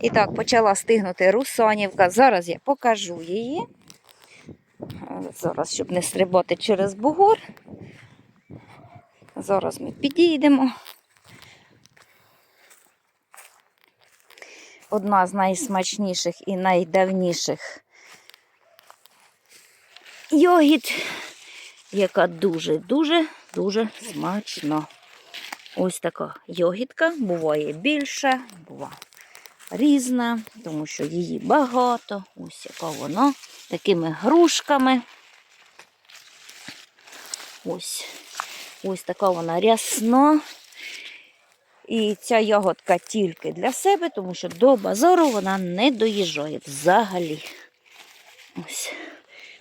І так, почала стигнути русанівка. Зараз я покажу її. Зараз, щоб не стрибати через бугор. Зараз ми підійдемо. Одна з найсмачніших і найдавніших йогіт, яка дуже-дуже дуже смачна. Ось така йогітка, буває більша, буває різна, тому що її багато. Ось яка вона, такими грушками. Ось, ось така вона рясна. І ця ягодка тільки для себе, тому що до базару вона не доїжджає взагалі. Ось,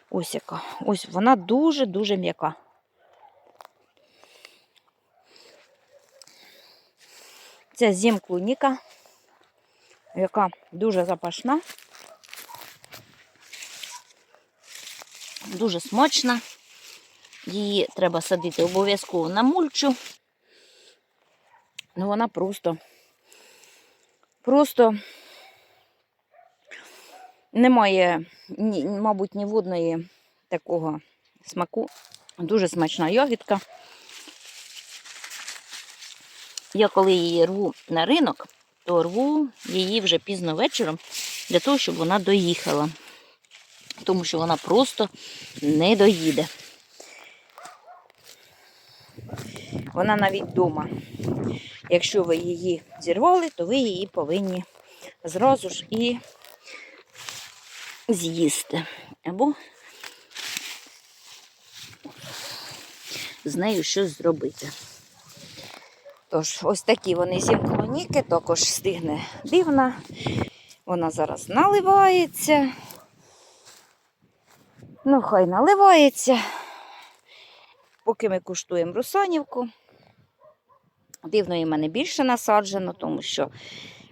ось яка. Ось вона дуже-дуже м'яка. Це зімклуніка, яка дуже запашна, дуже смачна. Її треба садити обов'язково на мульчу. Ну, вона просто, просто немає, ні, мабуть, ні водної такого смаку. Дуже смачна ягідка. Я коли її рву на ринок, то рву її вже пізно вечором для того, щоб вона доїхала. Тому що вона просто не доїде. Вона навіть вдома. Якщо ви її зірвали, то ви її повинні зразу ж і з'їсти. Або з нею щось зробити. Тож, ось такі вони зімклоніки, також стигне дивна. Вона зараз наливається. Ну, хай наливається. Поки ми куштуємо русанівку. Дивної мене більше насаджено, тому що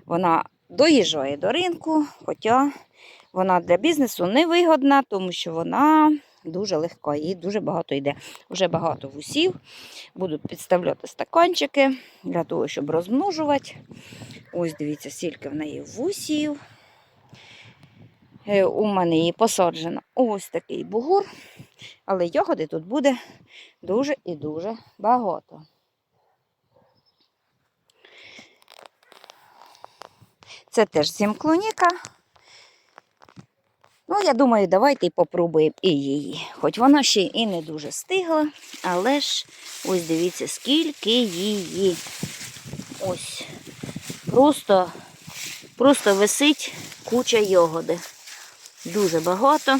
вона доїжджає до ринку, хоча вона для бізнесу невигодна, тому що вона дуже легка і дуже багато йде. Вже багато вусів. Будуть підставляти стаканчики для того, щоб розмножувати. Ось дивіться, скільки в неї вусів. Е, У мене її посаджено ось такий бугур, але ягоди тут буде дуже і дуже багато. Це теж зімклоніка. Я думаю, давайте попробуємо і її. Хоч вона ще і не дуже стигла, але ж ось дивіться, скільки її. Ось. Просто, просто висить куча ягоди. Дуже багато.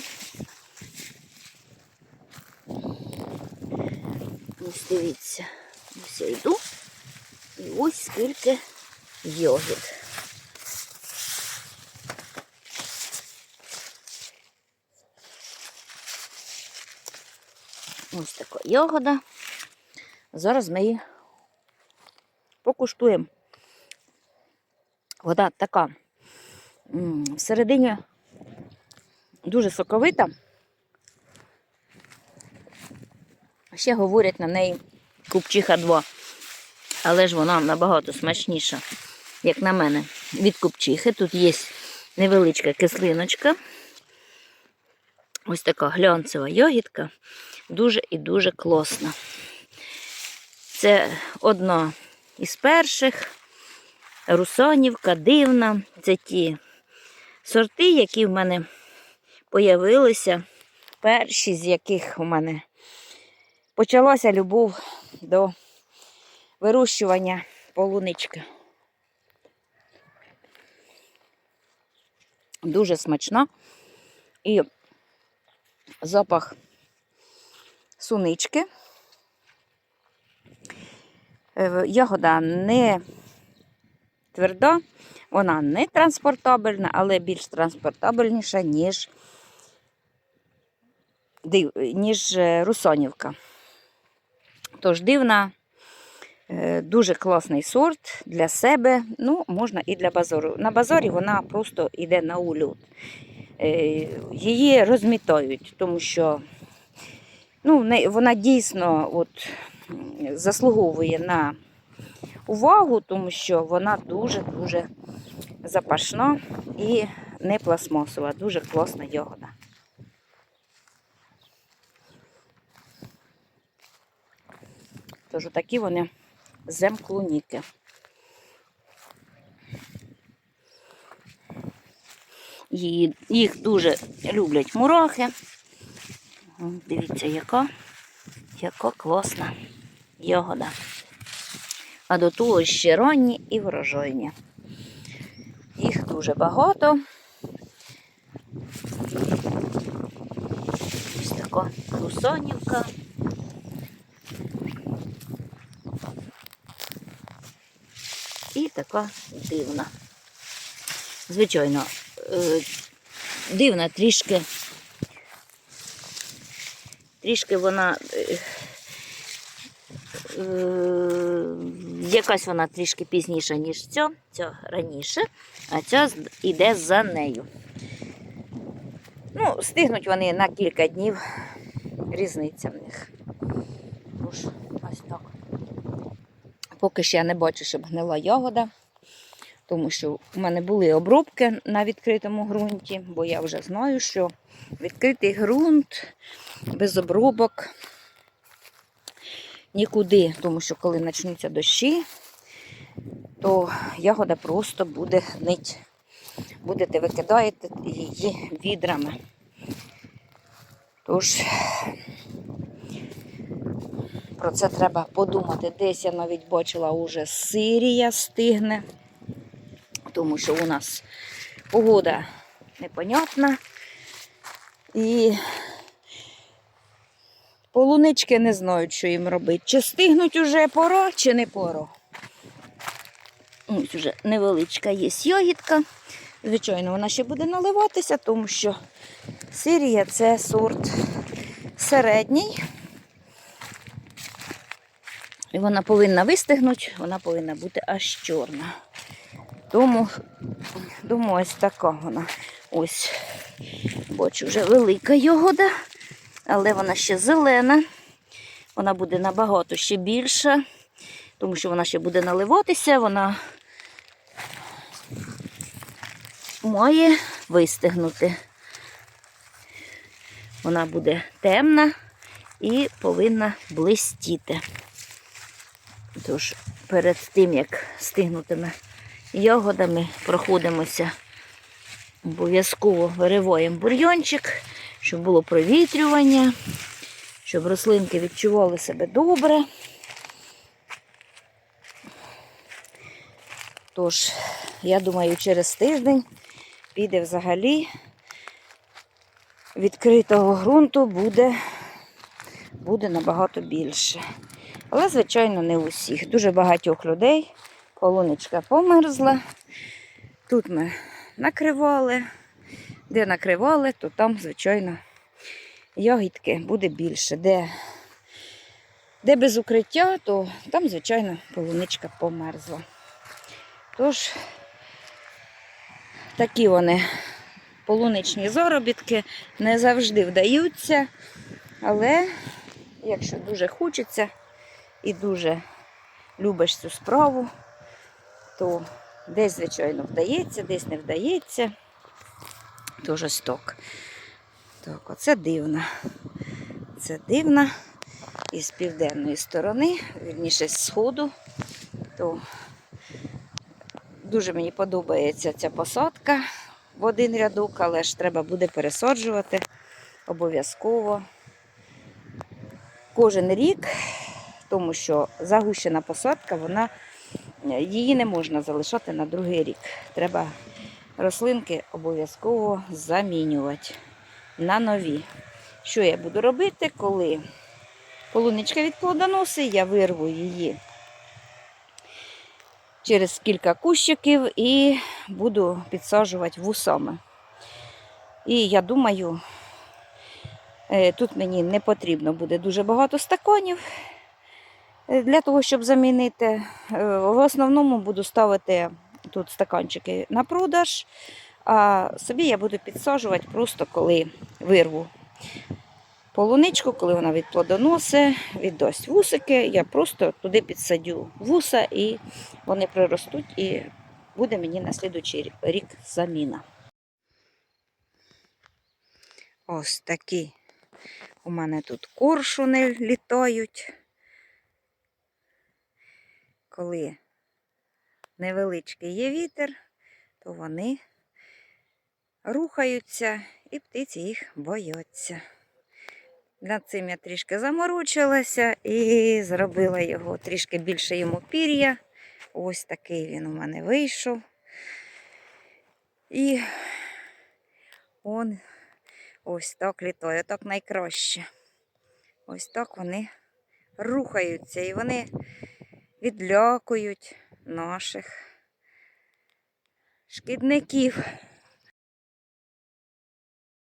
Ось дивіться. Ось я йду. І ось скільки йогід. Ось така ягода. Зараз ми її покуштуємо. Вода така всередині дуже соковита. Ще говорять на неї купчиха 2. Але ж вона набагато смачніша, як на мене, від купчихи. Тут є невеличка кислиночка. Ось така глянцева йогітка. Дуже і дуже класна. Це одна із перших. Русанівка, дивна. Це ті сорти, які в мене появилися. Перші, з яких у мене почалася любов до вирощування полунички. Дуже смачна. І запах сунички. Е, Ягода не тверда, вона не транспортабельна, але більш транспортабельніша, ніж, ніж е, русонівка. Тож дивна, е, дуже класний сорт для себе, ну, можна і для базару. На базарі вона просто йде на. Е, Її розмітають, тому що ну, не- вона дійсно от, заслуговує на увагу, тому що вона дуже-дуже запашна і не пластмасова. Дуже класна ягода. Тож такі вони земклуніки. Їх дуже люблять мурахи. Дивіться, яка, яка класна ягода. А до того ще ранні і врожайні. Їх дуже багато. Ось така русонівка. І така дивна. Звичайно, е, дивна трішки. Трішки вона. е, е, Якась вона трішки пізніша, ніж ця, ця раніше, а ця іде за нею. Ну, стигнуть вони на кілька днів. Різниця в них. Тож, ось так. Поки ще я не бачу, щоб гнила ягода, тому що у мене були обробки на відкритому ґрунті, бо я вже знаю, що відкритий ґрунт без обробок нікуди, тому що коли почнуться дощі, то ягода просто буде гнить. Будете викидаєте її відрами. Тож про це треба подумати. Десь я навіть бачила уже Сирія стигне, тому що у нас погода непонятна. І полунички не знають, що їм робити. Чи стигнуть уже пора, чи не пора. Ось вже невеличка є ягідка. Звичайно, вона ще буде наливатися, тому що Сирія це сорт середній. І вона повинна вистигнути, вона повинна бути аж чорна. Тому, думаю, ось така вона. Ось, бачу, вже велика ягода, але вона ще зелена. Вона буде набагато ще більша, тому що вона ще буде наливатися, вона має вистигнути. Вона буде темна і повинна блистіти. Тож перед тим, як стигнутими ягодами, проходимося, обов'язково вириваємо бульйончик, щоб було провітрювання, щоб рослинки відчували себе добре. Тож, я думаю, через тиждень піде взагалі відкритого ґрунту буде, буде набагато більше. Але, звичайно, не у всіх. Дуже багатьох людей. Полуничка померзла. Тут ми накривали. Де накривали, то там, звичайно, ягідки буде більше. Де, де без укриття, то там, звичайно, полуничка померзла. Тож, такі вони полуничні заробітки не завжди вдаються, але якщо дуже хочеться і дуже любиш цю справу, то десь, звичайно, вдається, десь не вдається. Ось так. Так, оце дивно. Це дивно. І з південної сторони, вірніше з сходу, то дуже мені подобається ця посадка в один рядок, але ж треба буде пересаджувати обов'язково кожен рік, тому що загущена посадка, вона, її не можна залишати на другий рік. Треба рослинки обов'язково замінювати на нові. Що я буду робити, коли полуничка від плодоносить, я вирву її через кілька кущиків і буду підсаджувати вусами. І я думаю, е, тут мені не потрібно буде дуже багато стаканів е, для того, щоб замінити. Е, В основному буду ставити тут стаканчики на продаж, а собі я буду підсаджувати просто коли вирву полуничку, коли вона від плодоноси, віддасть вусики, я просто туди підсадю вуса і вони приростуть і буде мені на слідуючий рік заміна. Ось такі у мене тут коршуни літають. Коли невеличкий є вітер, то вони рухаються і птиці їх бояться. Над цим я трішки заморочилася і зробила його трішки більше йому пір'я. Ось такий він у мене вийшов. І он ось так літає, так найкраще. Ось так вони рухаються і вони відлякують наших шкідників.